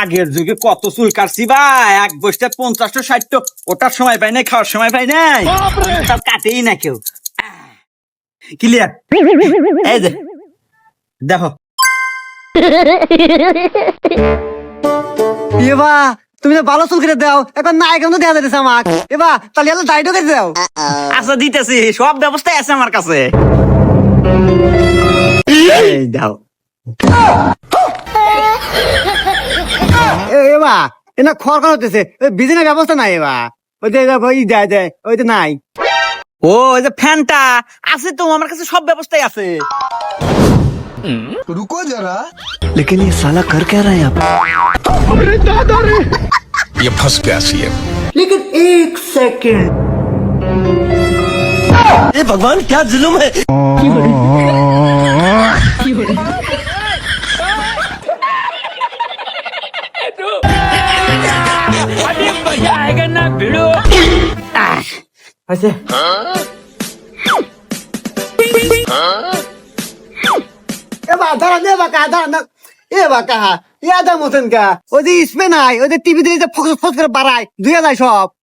আগের যুগে কত চুল কাটছি ভাই? এক বসতে পঞ্চাশটা ষাটটা। ওটার সময় পাই নাই খাওয়ার সময় পাই নাই। সব কাটেই না কেউ। ক্লিয়ার এই যে দেখো। এবা তুমি তো ভালো চুল কেটে দাও। এখন না এখন তো দেওয়া যাচ্ছে আমাক এবা তাহলে এলো দাড়িটাও কেটে দাও। আচ্ছা দিতেছি। সব ব্যবস্থাই আছে আমার কাছে। এই দাও এবা এনা খড় খড় হতেছে বিজনেস ব্যবস্থা নাই এবা ওই যে দেখো, ই দেয় দেয় ওই তো নাই ও ওই যে ফ্যানটা আছে তো আমার কাছে সব ব্যবস্থাই আছে रुको जरा लेकिन ये साला कर क्या रहा है आप ये फंस गया सीएम लेकिन एक सेकंड ये भगवान क्या जुलुम है আচ্ছা। হয়েছে এ বা কা নাই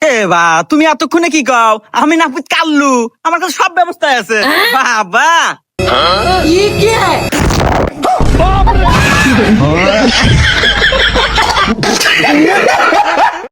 এ বা তুমি এতক্ষণে কি কও? আমি নাপুত কাল্লু। আমার কাছে সব ব্যবস্থা আছে। বাবা। ইয়ে কি?